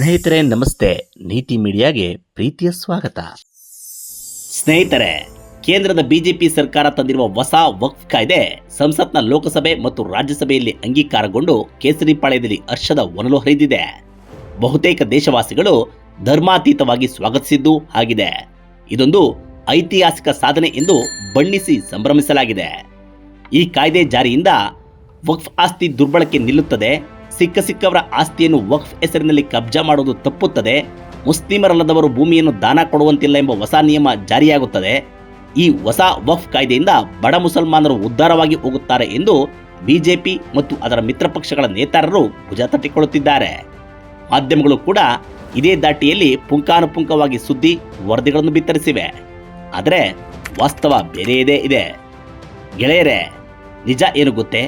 ಸ್ನೇಹಿತರೆ, ನಮಸ್ತೆ. ನೀತಿ ಮೀಡಿಯಾಗೆ ಪ್ರೀತಿಯ ಸ್ವಾಗತ. ಸ್ನೇಹಿತರೆ, ಕೇಂದ್ರದ ಬಿಜೆಪಿ ಸರ್ಕಾರ ತಂದಿರುವ ಹೊಸ ವಕ್ಫ್ ಕಾಯ್ದೆ ಸಂಸತ್ನ ಲೋಕಸಭೆ ಮತ್ತು ರಾಜ್ಯಸಭೆಯಲ್ಲಿ ಅಂಗೀಕಾರಗೊಂಡು ಕೇಸರಿ ಪಾಳ್ಯದಲ್ಲಿ ಹರ್ಷದ ಒನಲು ಹರಿದಿದೆ. ಬಹುತೇಕ ದೇಶವಾಸಿಗಳು ಧರ್ಮಾತೀತವಾಗಿ ಸ್ವಾಗತಿಸಿದ್ದು ಆಗಿದೆ. ಇದೊಂದು ಐತಿಹಾಸಿಕ ಸಾಧನೆ ಎಂದು ಬಣ್ಣಿಸಿ ಸಂಭ್ರಮಿಸಲಾಗಿದೆ. ಈ ಕಾಯ್ದೆ ಜಾರಿಯಿಂದ ವಕ್ಫ್ ಆಸ್ತಿ ದುರ್ಬಳಕೆ ನಿಲ್ಲುತ್ತದೆ ಸಿಕ್ಕ ಸಿಕ್ಕವರ ಆಸ್ತಿಯನ್ನು ವಕ್ಫ್ ಹೆಸರಿನಲ್ಲಿ ಕಬ್ಜಾ ಮಾಡುವುದು ತಪ್ಪುತ್ತದೆ. ಮುಸ್ಲಿಮರಲ್ಲದವರು ಭೂಮಿಯನ್ನು ದಾನ ಕೊಡುವಂತಿಲ್ಲ ಎಂಬ ಹೊಸ ನಿಯಮ ಜಾರಿಯಾಗುತ್ತದೆ. ಈ ಹೊಸ ವಕ್ಫ್ ಕಾಯ್ದೆಯಿಂದ ಬಡ ಮುಸಲ್ಮಾನರು ಉದ್ಧಾರವಾಗಿ ಹೋಗುತ್ತಾರೆ ಎಂದು ಬಿಜೆಪಿ ಮತ್ತು ಅದರ ಮಿತ್ರ ಪಕ್ಷಗಳ ನೇತಾರರು ಭುಜ ತಟ್ಟಿಕೊಳ್ಳುತ್ತಿದ್ದಾರೆ. ಮಾಧ್ಯಮಗಳು ಕೂಡ ಇದೇ ದಾಟಿಯಲ್ಲಿ ಪುಂಖಾನುಪುಂಖವಾಗಿ ಸುದ್ದಿ ವರದಿಗಳನ್ನು ಬಿತ್ತರಿಸಿವೆ. ಆದರೆ ವಾಸ್ತವ ಬೇರೆಯದೇ ಇದೆ. ಗೆಳೆಯರೇ, ನಿಜ ಏನು ಗೊತ್ತೇ?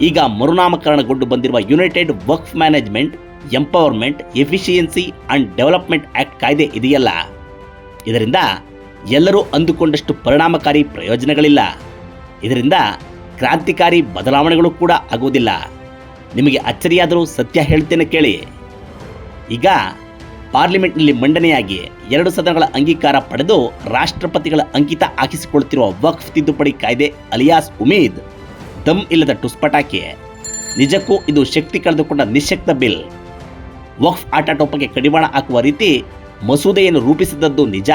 ಈಗ ಮರುನಾಮಕರಣಗೊಂಡು ಬಂದಿರುವ united work management empowerment efficiency and development act ಕಾಯ್ದೆ ಇದೆಯಲ್ಲ? ಇದರಿಂದ ಎಲ್ಲರೂ ಅಂದುಕೊಂಡಷ್ಟು ಪರಿಣಾಮಕಾರಿ ಪ್ರಯೋಜನಗಳಿಲ್ಲ. ಇದರಿಂದ ಕ್ರಾಂತಿಕಾರಿ ಬದಲಾವಣೆಗಳು ಕೂಡ ಆಗುವುದಿಲ್ಲ. ನಿಮಗೆ ಅಚ್ಚರಿಯಾದರೂ ಸತ್ಯ ಹೇಳ್ತೇನೆ ಕೇಳಿ. ಈಗ ಪಾರ್ಲಿಮೆಂಟ್ನಲ್ಲಿ ಮಂಡನೆಯಾಗಿ ಎರಡು ಸದನಗಳ ಅಂಗೀಕಾರ ಪಡೆದು ರಾಷ್ಟ್ರಪತಿಗಳ ಅಂಕಿತ ಹಾಕಿಸಿಕೊಳ್ಳುತ್ತಿರುವ ವಕ್ಫ್ ತಿದ್ದುಪಡಿ ಕಾಯ್ದೆ ಅಲಿಯಾಸ್ ಉಮೀದ್ ದಮ್ ಇಲ್ಲದ ಟುಸ್ಪಟಾಕಿ. ನಿಜಕ್ಕೂ ಇದು ಶಕ್ತಿ ಕಳೆದುಕೊಂಡ ನಿಶಕ್ತ ಬಿಲ್. ವಕ್ಫ್ ಆಟಾಟೋಪಕ್ಕೆ ಕಡಿವಾಣ ಹಾಕುವ ರೀತಿ ಮಸೂದೆಯನ್ನು ರೂಪಿಸಿದದ್ದು ನಿಜ.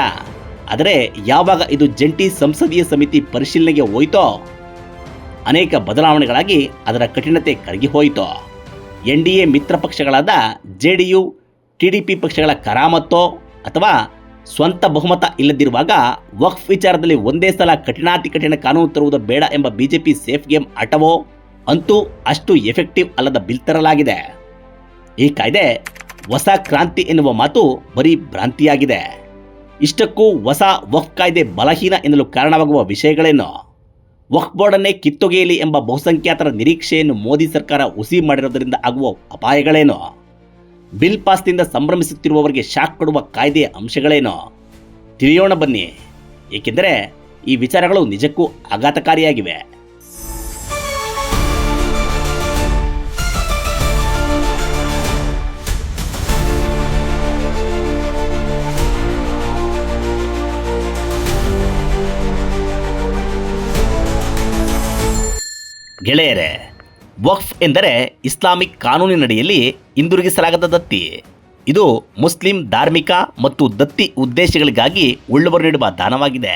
ಆದರೆ ಯಾವಾಗ ಇದು ಜಂಟಿ ಸಂಸದೀಯ ಸಮಿತಿ ಪರಿಶೀಲನೆಗೆ ಹೋಯಿತೋ, ಅನೇಕ ಬದಲಾವಣೆಗಳಾಗಿ ಅದರ ಕಠಿಣತೆ ಕರಗಿ ಹೋಯಿತು. ಎನ್ ಡಿ ಎ ಮಿತ್ರ ಪಕ್ಷಗಳಾದ J D U, T D P ಪಕ್ಷಗಳ ಕರಾಮತ್ತೋ ಅಥವಾ ಸ್ವಂತ ಬಹುಮತ ಇಲ್ಲದಿರುವಾಗ ವಕ್ಫ್ ವಿಚಾರದಲ್ಲಿ ಒಂದೇ ಸಲ ಕಠಿಣಾತಿ ಕಠಿಣ ಕಾನೂನು ತರುವುದು ಬೇಡ ಎಂಬ ಬಿಜೆಪಿ ಸೇಫ್ ಗೇಮ್ ಆಟವೋ? ಅಂತೂ ಅಷ್ಟು ಎಫೆಕ್ಟಿವ್ ಅಲ್ಲದ ಬಿಲ್ ತರಲಾಗಿದೆ. ಈ ಕಾಯ್ದೆ ಹೊಸ ಕ್ರಾಂತಿ ಎನ್ನುವ ಮಾತು ಬರೀ ಭ್ರಾಂತಿಯಾಗಿದೆ. ಇಷ್ಟಕ್ಕೂ ಹೊಸ ವಕ್ಫ್ ಕಾಯ್ದೆ ಬಲಹೀನ ಎನ್ನಲು ಕಾರಣವಾಗುವ ವಿಷಯಗಳೇನು? ವಕ್ಫ್ ಬೋರ್ಡನ್ನೇ ಕಿತ್ತೊಗೆಯಲಿ ಎಂಬ ಬಹುಸಂಖ್ಯಾತರ ನಿರೀಕ್ಷೆಯನ್ನು ಮೋದಿ ಸರ್ಕಾರ ಹುಸಿ ಮಾಡಿರೋದರಿಂದ ಆಗುವ ಅಪಾಯಗಳೇನು? ಬಿಲ್ ಪಾಸ್ನಿಂದ ಸಂಭ್ರಮಿಸುತ್ತಿರುವವರಿಗೆ ಶಾಕ್ ಕೊಡುವ ಕಾಯ್ದೆಯ ಅಂಶಗಳೇನೋ? ತಿಳಿಯೋಣ ಬನ್ನಿ. ಏಕೆಂದರೆ ಈ ವಿಚಾರಗಳು ನಿಜಕ್ಕೂ ಆಘಾತಕಾರಿಯಾಗಿವೆ. ಗೆಳೆಯರೆ ವಕ್ಫ್ ಎಂದರೆ ಇಸ್ಲಾಮಿಕ್ ಕಾನೂನಿನಡಿಯಲ್ಲಿ ಹಿಂದಿರುಗಿಸಲಾಗದ ದತ್ತಿ ಇದು ಮುಸ್ಲಿಂ ಧಾರ್ಮಿಕ ಮತ್ತು ದತ್ತಿ ಉದ್ದೇಶಗಳಿಗಾಗಿ ಉಳ್ಳವರು ನೀಡುವ ದಾನವಾಗಿದೆ.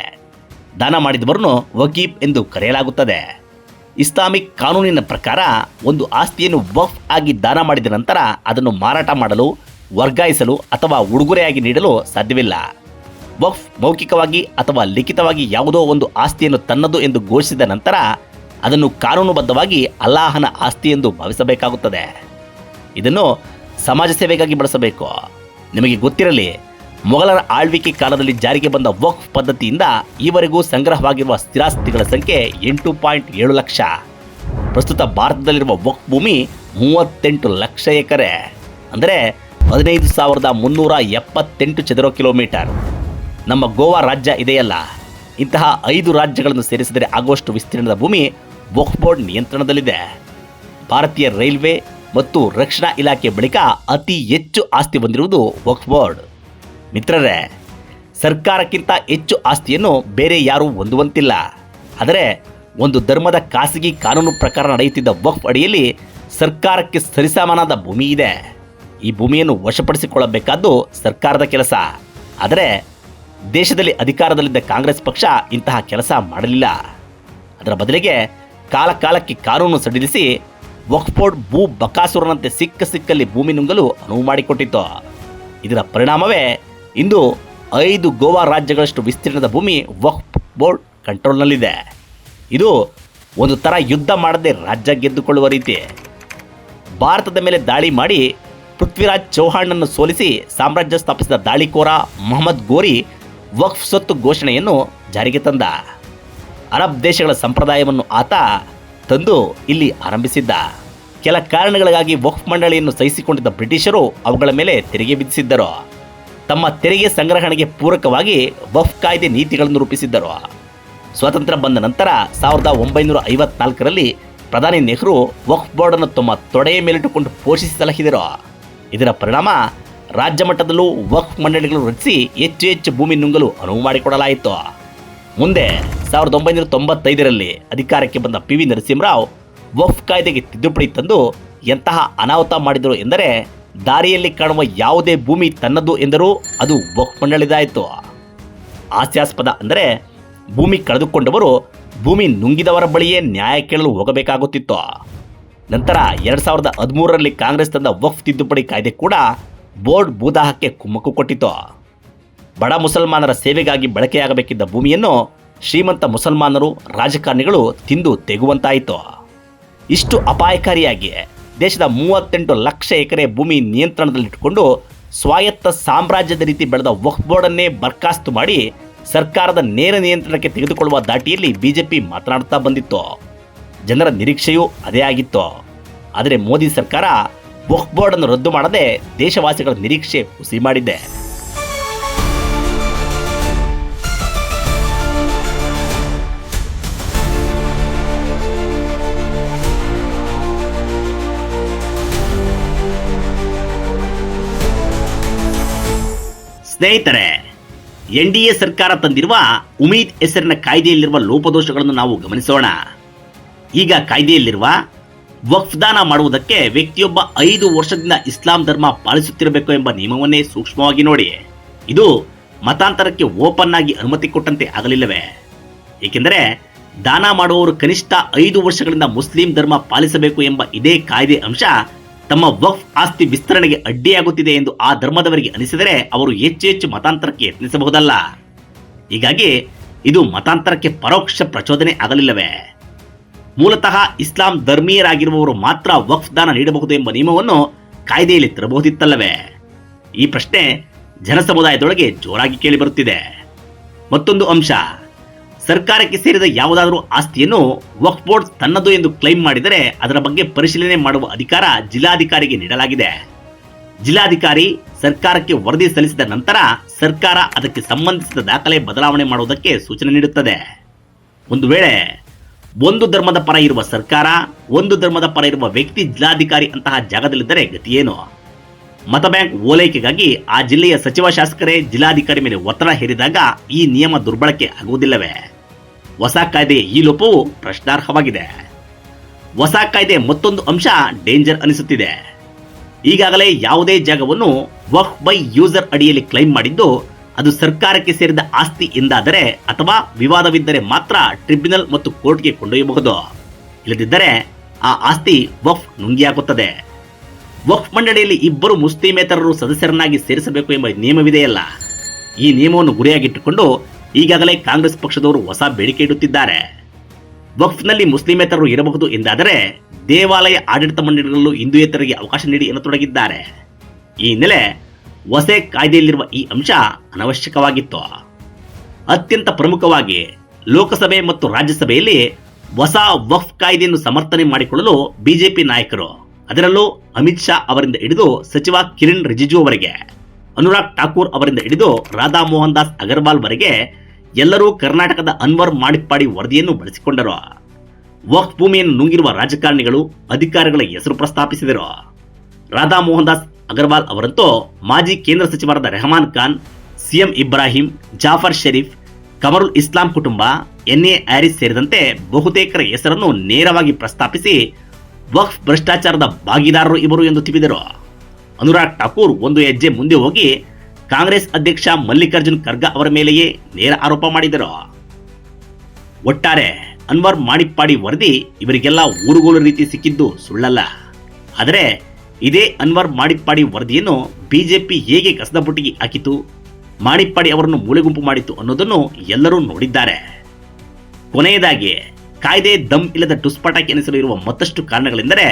ದಾನ ಮಾಡಿದವರನ್ನು ವಕೀಬ್ ಎಂದು ಕರೆಯಲಾಗುತ್ತದೆ. ಇಸ್ಲಾಮಿಕ್ ಕಾನೂನಿನ ಪ್ರಕಾರ ಒಂದು ಆಸ್ತಿಯನ್ನು ವಕ್ಫ್ ಆಗಿ ದಾನ ಮಾಡಿದ ನಂತರ ಅದನ್ನು ಮಾರಾಟ ಮಾಡಲು, ವರ್ಗಾಯಿಸಲು ಅಥವಾ ಉಡುಗೊರೆಯಾಗಿ ನೀಡಲು ಸಾಧ್ಯವಿಲ್ಲ. ವಕ್ಫ್ ಮೌಖಿಕವಾಗಿ ಅಥವಾ ಲಿಖಿತವಾಗಿ ಯಾವುದೋ ಒಂದು ಆಸ್ತಿಯನ್ನು ತನ್ನದು ಎಂದು ಘೋಷಿಸಿದ ನಂತರ ಅದನ್ನು ಕಾನೂನುಬದ್ಧವಾಗಿ ಅಲ್ಲಾಹನ ಆಸ್ತಿ ಎಂದು ಭಾವಿಸಬೇಕಾಗುತ್ತದೆ. ಇದನ್ನು ಸಮಾಜ ಸೇವೆಗಾಗಿ ಬಳಸಬೇಕು. ನಿಮಗೆ ಗೊತ್ತಿರಲಿ, ಮೊಘಲರ ಆಳ್ವಿಕೆ ಕಾಲದಲ್ಲಿ ಜಾರಿಗೆ ಬಂದ ವಕ್ಫ್ ಪದ್ಧತಿಯಿಂದ ಈವರೆಗೂ ಸಂಗ್ರಹವಾಗಿರುವ ಸ್ಥಿರಾಸ್ತಿಗಳ ಸಂಖ್ಯೆ ಎಂಟು ಪಾಯಿಂಟ್ ಏಳು ಲಕ್ಷ. ಪ್ರಸ್ತುತ ಭಾರತದಲ್ಲಿರುವ ವಕ್ಫ್ ಭೂಮಿ ಮೂವತ್ತೆಂಟು ಲಕ್ಷ ಎಕರೆ. ಅಂದರೆ ಹದಿನೈದು ಸಾವಿರದ ಮುನ್ನೂರ ಎಪ್ಪತ್ತೆಂಟು ಚದರ ಕಿಲೋಮೀಟರ್. ನಮ್ಮ ಗೋವಾ ರಾಜ್ಯ ಇದೆಯಲ್ಲ. ಇಂತಹ ಐದು ರಾಜ್ಯಗಳನ್ನು ಸೇರಿಸಿದರೆ ಆಗುವಷ್ಟು ವಿಸ್ತೀರ್ಣದ ಭೂಮಿ ವಕ್ಫ್ ಬೋರ್ಡ್ ನಿಯಂತ್ರಣದಲ್ಲಿದೆ. ಭಾರತೀಯ ರೈಲ್ವೆ ಮತ್ತು ರಕ್ಷಣಾ ಇಲಾಖೆ ಬಳಿಕ ಅತಿ ಹೆಚ್ಚು ಆಸ್ತಿ ಹೊಂದಿರುವುದು ವಕ್ಫ್ ಬೋರ್ಡ್. ಮಿತ್ರರೇ, ಸರ್ಕಾರಕ್ಕಿಂತ ಹೆಚ್ಚು ಆಸ್ತಿಯನ್ನು ಬೇರೆ ಯಾರೂ ಹೊಂದುವಂತಿಲ್ಲ. ಆದರೆ, ಒಂದು ಧರ್ಮದ ಖಾಸಗಿ ಕಾನೂನು ಪ್ರಕಾರ ನಡೆಯುತ್ತಿದ್ದ ವಕ್ಫ್ ಅಡಿಯಲ್ಲಿ ಸರ್ಕಾರಕ್ಕೆ ಸರಿಸಮಾನದ ಭೂಮಿ ಇದೆ. ಈ ಭೂಮಿಯನ್ನು ವಶಪಡಿಸಿಕೊಳ್ಳಬೇಕಾದ್ದು ಸರ್ಕಾರದ ಕೆಲಸ. ಆದರೆ, ದೇಶದಲ್ಲಿ ಅಧಿಕಾರದಲ್ಲಿದ್ದ ಕಾಂಗ್ರೆಸ್ ಪಕ್ಷ ಇಂತಹ ಕೆಲಸ ಮಾಡಲಿಲ್ಲ. ಅದರ ಬದಲಿಗೆ ಕಾಲ ಕಾಲಕ್ಕೆ ಕಾನೂನು ಸಡಿಲಿಸಿ ವಕ್ಫೋರ್ಡ್ ಭೂ ಬಕಾಸುರನಂತೆ ಸಿಕ್ಕ ಸಿಕ್ಕಲ್ಲಿ ಭೂಮಿ ನುಂಗಲು ಅನುವು ಮಾಡಿಕೊಟ್ಟಿತ್ತು. ಇದರ ಪರಿಣಾಮವೇ ಇಂದು ಐದು ಗೋವಾ ರಾಜ್ಯಗಳಷ್ಟು ವಿಸ್ತೀರ್ಣದ ಭೂಮಿ ವಕ್ಫ್ ಬೋರ್ಡ್ ಕಂಟ್ರೋಲ್ನಲ್ಲಿದೆ. ಇದು ಒಂದು ಥರ ಯುದ್ಧ ಮಾಡದೆ ರಾಜ್ಯ ಗೆದ್ದುಕೊಳ್ಳುವ ರೀತಿ. ಭಾರತದ ಮೇಲೆ ದಾಳಿ ಮಾಡಿ ಪೃಥ್ವಿರಾಜ್ ಚೌಹಾಣ್ನನ್ನು ಸೋಲಿಸಿ ಸಾಮ್ರಾಜ್ಯ ಸ್ಥಾಪಿಸಿದ ದಾಳಿಕೋರ ಮೊಹಮ್ಮದ್ ಗೋರಿ ವಕ್ಫ್ ಸ್ವತ್ತು ಘೋಷಣೆಯನ್ನು ಜಾರಿಗೆ ತಂದ. ಅರಬ್ ದೇಶಗಳ ಸಂಪ್ರದಾಯವನ್ನು ಆತ ತಂದು ಇಲ್ಲಿ ಆರಂಭಿಸಿದ್ದ. ಕೆಲ ಕಾರಣಗಳಿಗಾಗಿ ವಕ್ಫ್ ಮಂಡಳಿಯನ್ನು ಸಹಿಸಿಕೊಂಡಿದ್ದ ಬ್ರಿಟಿಷರು ಅವುಗಳ ಮೇಲೆ ತೆರಿಗೆ ವಿಧಿಸಿದ್ದರು. ತಮ್ಮ ತೆರಿಗೆ ಸಂಗ್ರಹಣೆಗೆ ಪೂರಕವಾಗಿ ವಫ್ ಕಾಯ್ದೆ ನೀತಿಗಳನ್ನು ರೂಪಿಸಿದ್ದರು. ಸ್ವಾತಂತ್ರ್ಯ ಬಂದ ನಂತರ ಸಾವಿರದ ಒಂಬೈನೂರ ಐವತ್ನಾಲ್ಕರಲ್ಲಿ ಪ್ರಧಾನಿ ನೆಹರು ವಕ್ಫ್ ಬೋರ್ಡನ್ನು ತಮ್ಮ ತೊಡೆಯ ಮೇಲಿಟ್ಟುಕೊಂಡು ಪೋಷಿಸಿ ಸಲಹಿದರು. ಇದರ ಪರಿಣಾಮ ರಾಜ್ಯ ಮಟ್ಟದಲ್ಲೂ ವಕ್ಫ್ ಮಂಡಳಿಗಳು ರಚಿಸಿ ಹೆಚ್ಚು ಹೆಚ್ಚು ಭೂಮಿ ನುಂಗಲು ಅನುವು ಮಾಡಿಕೊಡಲಾಯಿತು. ಮುಂದೆ ಸಾವಿರದ ಒಂಬೈನೂರ ತೊಂಬತ್ತೈದರಲ್ಲಿ ಅಧಿಕಾರಕ್ಕೆ ಬಂದ ಪಿ ವಿ ನರಸಿಂಹರಾವ್ ವಫ್ ಕಾಯ್ದೆಗೆ ತಿದ್ದುಪಡಿ ತಂದು ಎಂತಹ ಅನಾಹುತ ಮಾಡಿದರು ಎಂದರೆ ದಾರಿಯಲ್ಲಿ ಕಾಣುವ ಯಾವುದೇ ಭೂಮಿ ತನ್ನದು ಎಂದರೂ ಅದು ವಫ್ ಮಂಡಳಿದಾಯಿತು ಹಾಸ್ಯಾಸ್ಪದ ಅಂದರೆ ಭೂಮಿ ಕಳೆದುಕೊಂಡವರು ಭೂಮಿ ನುಂಗಿದವರ ಬಳಿಯೇ ನ್ಯಾಯ ಕೇಳಲು ಹೋಗಬೇಕಾಗುತ್ತಿತ್ತು. ನಂತರ ಎರಡು ಸಾವಿರದ ಹದಿಮೂರರಲ್ಲಿ ಕಾಂಗ್ರೆಸ್ ತಂದ ವಫ್ ತಿದ್ದುಪಡಿ ಕಾಯ್ದೆ ಕೂಡ ಬೋರ್ಡ್ ಭೂದಾಹಕ್ಕೆ ಕುಮ್ಮಕ್ಕು ಕೊಟ್ಟಿತು ಬಡ ಮುಸಲ್ಮಾನರ ಸೇವೆಗಾಗಿ ಬಳಕೆಯಾಗಬೇಕಿದ್ದ ಭೂಮಿಯನ್ನು ಶ್ರೀಮಂತ ಮುಸಲ್ಮಾನರು ರಾಜಕಾರಣಿಗಳು ತಿಂದು ತೆಗುವಂತಾಯಿತು. ಇಷ್ಟು ಅಪಾಯಕಾರಿಯಾಗಿ ದೇಶದ ಮೂವತ್ತೆಂಟು ಲಕ್ಷ ಎಕರೆ ಭೂಮಿ ನಿಯಂತ್ರಣದಲ್ಲಿಟ್ಟುಕೊಂಡು ಸ್ವಾಯತ್ತ ಸಾಮ್ರಾಜ್ಯದ ರೀತಿ ಬೆಳೆದ ವಕ್ಫ್ ಬೋರ್ಡನ್ನೇ ಬರ್ಖಾಸ್ತು ಮಾಡಿ ಸರ್ಕಾರದ ನೇರ ನಿಯಂತ್ರಣಕ್ಕೆ ತೆಗೆದುಕೊಳ್ಳುವ ದಾಟಿಯಲ್ಲಿ ಬಿಜೆಪಿ ಮಾತನಾಡುತ್ತಾ ಬಂದಿತ್ತು. ಜನರ ನಿರೀಕ್ಷೆಯೂ ಅದೇ ಆಗಿತ್ತು. ಆದರೆ ಮೋದಿ ಸರ್ಕಾರ ವಕ್ಫ್ ಬೋರ್ಡ್ ಅನ್ನು ರದ್ದು ಮಾಡದೆ ದೇಶವಾಸಿಗಳ ನಿರೀಕ್ಷೆ ಹುಸಿ ಮಾಡಿದೆ. ಸ್ನೇಹಿತರೆ, ಎನ್ ಡಿ ಎ ಸರ್ಕಾರ ತಂದಿರುವ ಉಮೀದ್ ಹೆಸರಿನ ಕಾಯ್ದೆಯಲ್ಲಿರುವ ಲೋಪದೋಷಗಳನ್ನು ನಾವು ಗಮನಿಸೋಣ. ಈಗ ಕಾಯ್ದೆಯಲ್ಲಿರುವ ವಕ್ಫ್ದಾನ ಮಾಡುವುದಕ್ಕೆ ವ್ಯಕ್ತಿಯೊಬ್ಬ ಐದು ವರ್ಷದಿಂದ ಇಸ್ಲಾಂ ಧರ್ಮ ಪಾಲಿಸುತ್ತಿರಬೇಕು ಎಂಬ ನಿಯಮವನ್ನೇ ಸೂಕ್ಷ್ಮವಾಗಿ ನೋಡಿ. ಇದು ಮತಾಂತರಕ್ಕೆ ಓಪನ್ ಆಗಿ ಅನುಮತಿ ಕೊಟ್ಟಂತೆ ಆಗಲಿಲ್ಲವೇ? ಏಕೆಂದರೆ, ದಾನ ಮಾಡುವವರು ಕನಿಷ್ಠ ಐದು ವರ್ಷಗಳಿಂದ ಮುಸ್ಲಿಂ ಧರ್ಮ ಪಾಲಿಸಬೇಕು ಎಂಬ ಇದೇ ಕಾಯ್ದೆ ಅಂಶ ತಮ್ಮ ವಕ್ಫ್ ಆಸ್ತಿ ವಿಸ್ತರಣೆಗೆ ಅಡ್ಡಿಯಾಗುತ್ತಿದೆ ಎಂದು ಆ ಧರ್ಮದವರಿಗೆ ಅನಿಸಿದರೆ ಅವರು ಹೆಚ್ಚು ಹೆಚ್ಚು ಮತಾಂತರಕ್ಕೆ ಯತ್ನಿಸಬಹುದಲ್ಲ. ಹೀಗಾಗಿ ಇದು ಮತಾಂತರಕ್ಕೆ ಪರೋಕ್ಷ ಪ್ರಚೋದನೆ ಆಗಲಿಲ್ಲವೇ? ಮೂಲತಃ ಇಸ್ಲಾಂ ಧರ್ಮೀಯರಾಗಿರುವವರು ಮಾತ್ರ ವಕ್ಫ್ ದಾನ ನೀಡಬಹುದು ಎಂಬ ನಿಯಮವನ್ನು ಕಾಯ್ದೆಯಲ್ಲಿ ತರಬಹುದಿತ್ತಲ್ಲವೇ? ಈ ಪ್ರಶ್ನೆ ಜನಸಮುದಾಯದೊಳಗೆ ಜೋರಾಗಿ ಕೇಳಿಬರುತ್ತಿದೆ ಮತ್ತೊಂದು ಅಂಶ. ಸರ್ಕಾರಕ್ಕೆ ಸೇರಿದ ಯಾವುದಾದರೂ ಆಸ್ತಿಯನ್ನು ವಕ್ಫ್ ಬೋರ್ಡ್ ತನ್ನದು ಎಂದು ಕ್ಲೈಮ್ ಮಾಡಿದರೆ ಅದರ ಬಗ್ಗೆ ಪರಿಶೀಲನೆ ಮಾಡುವ ಅಧಿಕಾರ ಜಿಲ್ಲಾಧಿಕಾರಿಗೆ ನೀಡಲಾಗಿದೆ. ಜಿಲ್ಲಾಧಿಕಾರಿ ಸರ್ಕಾರಕ್ಕೆ ವರದಿ ಸಲ್ಲಿಸಿದ ನಂತರ ಸರ್ಕಾರ ಅದಕ್ಕೆ ಸಂಬಂಧಿಸಿದ ದಾಖಲೆ ಬದಲಾವಣೆ ಮಾಡುವುದಕ್ಕೆ ಸೂಚನೆ ನೀಡುತ್ತದೆ. ಒಂದು ವೇಳೆ ಒಂದು ಧರ್ಮದ ಪರ ಇರುವ ಸರ್ಕಾರ, ಒಂದು ಧರ್ಮದ ಪರ ಇರುವ ವ್ಯಕ್ತಿ ಜಿಲ್ಲಾಧಿಕಾರಿ ಅಂತಹ ಜಾಗದಲ್ಲಿದ್ದರೆ ಗತಿಯೇನು? ಮತ ಬ್ಯಾಂಕ್ ಓಲೈಕೆಗಾಗಿ ಆ ಜಿಲ್ಲೆಯ ಸಚಿವ ಶಾಸಕರೇ ಜಿಲ್ಲಾಧಿಕಾರಿ ಮೇಲೆ ಒತ್ತಡ ಹೇರಿದಾಗ ಈ ನಿಯಮ ದುರ್ಬಳಕೆ ಆಗುವುದಿಲ್ಲವೇ? ಹೊಸ ಕಾಯ್ದೆ ಈ ಲೋಪವು ಪ್ರಶ್ನಾರ್ಹವಾಗಿದೆ. ಹೊಸ ಕಾಯ್ದೆ ಮತ್ತೊಂದು ಅಂಶ ಡೇಂಜರ್ ಅನಿಸುತ್ತಿದೆ. ಈಗಾಗಲೇ ಯಾವುದೇ ಜಾಗವನ್ನು ವಕ್ ಬೈ ಯೂಸರ್ ಅಡಿಯಲ್ಲಿ ಕ್ಲೈಮ್ ಮಾಡಿದ್ದು, ಅದು ಸರ್ಕಾರಕ್ಕೆ ಸೇರಿದ ಆಸ್ತಿ ಎಂದಾದರೆ ಅಥವಾ ವಿವಾದವಿದ್ದರೆ ಮಾತ್ರ ಟ್ರಿಬ್ಯುನಲ್ ಮತ್ತು ಕೋರ್ಟ್ಗೆ ಕೊಂಡೊಯ್ಯಬಹುದು. ಇಲ್ಲದಿದ್ದರೆ ಆ ಆಸ್ತಿ ವಫ್ ನುಂಗಿಯಾಗುತ್ತದೆ. ವಕ್ ಮಂಡಳಿಯಲ್ಲಿ ಇಬ್ಬರು ಮುಸ್ಲಿಮೇತರರು ಸದಸ್ಯರನ್ನಾಗಿ ಸೇರಿಸಬೇಕು ಎಂಬ ನಿಯಮವಿದೆಯಲ್ಲ. ಈ ನಿಯಮವನ್ನು ಗುರಿಯಾಗಿಟ್ಟುಕೊಂಡು ಈಗಾಗಲೇ ಕಾಂಗ್ರೆಸ್ ಪಕ್ಷದವರು ಹೊಸ ಬೇಡಿಕೆ ಇಡುತ್ತಿದ್ದಾರೆ. ವಕ್ಫ್ನಲ್ಲಿ ಮುಸ್ಲಿಮೇತರರು ಇರಬಹುದು ಎಂದಾದರೆ ದೇವಾಲಯ ಆಡಳಿತ ಮಂಡಳಿಗಳಲ್ಲೂ ಹಿಂದೂಯೇತರಿಗೆ ಅವಕಾಶ ನೀಡಿ ಎನ್ನತೊಡಗಿದ್ದಾರೆ. ಈ ಹಿನ್ನೆಲೆ ಹೊಸ ಕಾಯ್ದೆಯಲ್ಲಿರುವ ಈ ಅಂಶ ಅನವಶ್ಯಕವಾಗಿತ್ತು. ಅತ್ಯಂತ ಪ್ರಮುಖವಾಗಿ ಲೋಕಸಭೆ ಮತ್ತು ರಾಜ್ಯಸಭೆಯಲ್ಲಿ ಹೊಸ ವಕ್ಫ್ ಕಾಯ್ದೆಯನ್ನು ಸಮರ್ಥನೆ ಮಾಡಿಕೊಳ್ಳಲು ಬಿಜೆಪಿ ನಾಯಕರು, ಅದರಲ್ಲೂ ಅಮಿತ್ ಶಾ ಅವರಿಂದ ಹಿಡಿದು ಸಚಿವ ಕಿರಣ್ ರಿಜಿಜು ಅವರಿಗೆ ಅನುರಾಗ್ ಠಾಕೂರ್ ಅವರಿಂದ ಹಿಡಿದು ರಾಧಾ ಮೋಹನ್ ದಾಸ್ ಅಗರ್ವಾಲ್ ವರೆಗೆ ಎಲ್ಲರೂ ಕರ್ನಾಟಕದ ಅನ್ವರ್ ಮಾಡಿಪ್ಪಾಡಿ ವರದಿಯನ್ನು ಬಳಸಿಕೊಂಡರು. ವಕ್ಫ್ ಭೂಮಿಯನ್ನು ನುಂಗಿರುವ ರಾಜಕಾರಣಿಗಳು ಅಧಿಕಾರಿಗಳ ಹೆಸರು ಪ್ರಸ್ತಾಪಿಸಿದರು. ರಾಧಾ ಮೋಹನ್ ದಾಸ್ ಅಗರ್ವಾಲ್ ಅವರಂತೂ ಮಾಜಿ ಕೇಂದ್ರ ಸಚಿವರಾದ ರೆಹಮಾನ್ ಖಾನ್, ಸಿಎಂ ಇಬ್ರಾಹಿಂ, ಜಾಫರ್ ಶರೀಫ್, ಕಮರುಲ್ ಇಸ್ಲಾಂ ಕುಟುಂಬ, ಎನ್ಎ ಹ್ಯಾರಿಸ್ ಸೇರಿದಂತೆ ಬಹುತೇಕರ ಹೆಸರನ್ನು ನೇರವಾಗಿ ಪ್ರಸ್ತಾಪಿಸಿ ವಕ್ಫ್ ಭ್ರಷ್ಟಾಚಾರದ ಭಾಗಿದಾರರು ಇವರು ಎಂದು ತಿವಿದರು ಅನುರಾಗ್ ಠಾಕೂರ್ ಒಂದು ಹೆಜ್ಜೆ ಮುಂದೆ ಹೋಗಿ ಕಾಂಗ್ರೆಸ್ ಅಧ್ಯಕ್ಷ ಮಲ್ಲಿಕಾರ್ಜುನ್ ಖರ್ಗೆ ಅವರ ಮೇಲೆಯೇ ನೇರ ಆರೋಪ ಮಾಡಿದರು. ಒಟ್ಟಾರೆ ಅನ್ವರ್ ಮಾಡಿಪ್ಪಾಡಿ ವರದಿ ಇವರಿಗೆಲ್ಲ ಊರುಗೋಲು ರೀತಿ ಸಿಕ್ಕಿದ್ದು ಸುಳ್ಳಲ್ಲ. ಆದರೆ ಇದೇ ಅನ್ವರ್ ಮಾಡಿಪ್ಪಾಡಿ ವರದಿಯನ್ನು ಬಿಜೆಪಿ ಹೇಗೆ ಕಸದ ಬುಟ್ಟಿಗೆ ಹಾಕಿತು ಮಾಡಿಪ್ಪಾಡಿ ಅವರನ್ನು ಮೂಲೆಗುಂಪು ಮಾಡಿತು ಅನ್ನೋದನ್ನು ಎಲ್ಲರೂ ನೋಡಿದ್ದಾರೆ. ಕೊನೆಯದಾಗಿ ಕಾಯ್ದೆ ದಮ್ ಇಲ್ಲದ ದುಸ್ಪಾಟಕ್ಕೆ ಎನಿಸಲು ಇರುವ ಮತ್ತಷ್ಟು ಕಾರಣಗಳೆಂದರೆ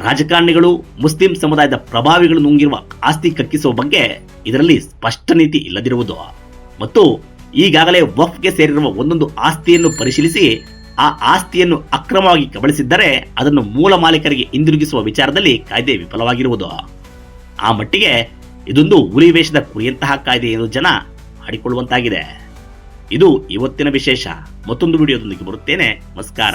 ರಾಜಕಾರಣಿಗಳು, ಮುಸ್ಲಿಂ ಸಮುದಾಯದ ಪ್ರಭಾವಿಗಳು ನುಂಗಿರುವ ಆಸ್ತಿ ಕಕ್ಕಿಸುವ ಬಗ್ಗೆ ಇದರಲ್ಲಿ ಸ್ಪಷ್ಟ ನೀತಿ ಇಲ್ಲದಿರುವುದು. ಮತ್ತು ಈಗಾಗಲೇ ವಫ್ಗೆ ಸೇರಿರುವ ಒಂದೊಂದು ಆಸ್ತಿಯನ್ನು ಪರಿಶೀಲಿಸಿ, ಆ ಆಸ್ತಿಯನ್ನು ಅಕ್ರಮವಾಗಿ ಕಬಳಿಸಿದ್ದರೆ ಅದನ್ನು ಮೂಲ ಮಾಲೀಕರಿಗೆ ಹಿಂದಿರುಗಿಸುವ ವಿಚಾರದಲ್ಲಿ ಕಾಯ್ದೆ ವಿಫಲವಾಗಿರುವುದು. ಆ ಮಟ್ಟಿಗೆ ಇದೊಂದು ಹುಲಿ ವೇಷದ ಕುರಿಯಂತಹ ಕಾಯ್ದೆ ಎಂದು ಜನ ಆಡಿಕೊಳ್ಳುವಂತಾಗಿದೆ ಇದು ಇವತ್ತಿನ ವಿಶೇಷ. ಮತ್ತೊಂದು ವಿಡಿಯೋದೊಂದಿಗೆ ಬರುತ್ತೇನೆ. ನಮಸ್ಕಾರ.